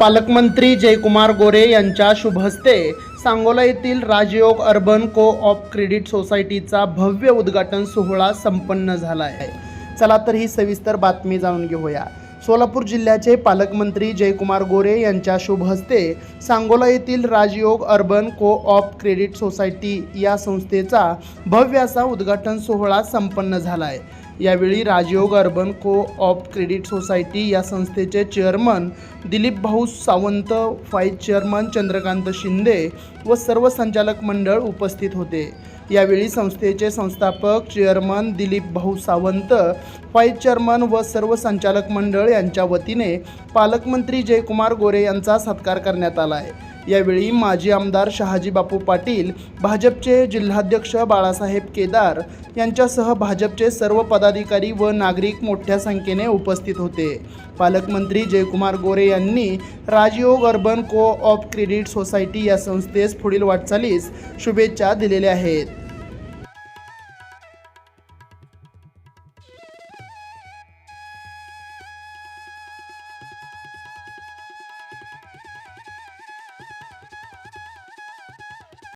पालकमंत्री जयकुमार गोरे यांच्या शुभहस्ते सांगोला येथील Rajyog urban co op credit सोसायटीचा भव्य उद्घाटन सोहळा संपन्न झाला आहे चला तर ही सविस्तर बातमी जाणून घेऊया. सोलापूर जिल्ह्याचे पालकमंत्री जयकुमार गोरे यांच्या शुभहस्ते सांगोला येथील Rajyog urban co op credit society या संस्थेचा भव्य असा उद्घाटन सोहळा संपन्न झाला आहे यावेळी Rajyog urban co op credit society या संस्थेचे chairman Dilip Bhau Sawant vice chairman Chandrakant Shinde व सर्व संचालक मंडळ उपस्थित होते. यावेळी संस्थेचे संस्थापक चेअरमन दिलीप भाऊ सावंत व्हाईस चेअरमन व सर्व संचालक मंडळ यांच्या वतीने पालकमंत्री जयकुमार गोरे यांचा सत्कार करण्यात आला आहे यावेळी माजी आमदार शहाजी बापू पाटील भाजपचे जिल्हाध्यक्ष बाळासाहेब केदार यांच्यासह भाजपचे सर्व पदाधिकारी व नागरिक मोठ्या संख्येने उपस्थित होते. पालकमंत्री जयकुमार गोरे यांनी Rajyog urban co op credit society या संस्थेस पुढील वाटचालीस शुभेच्छा दिलेल्या आहेत.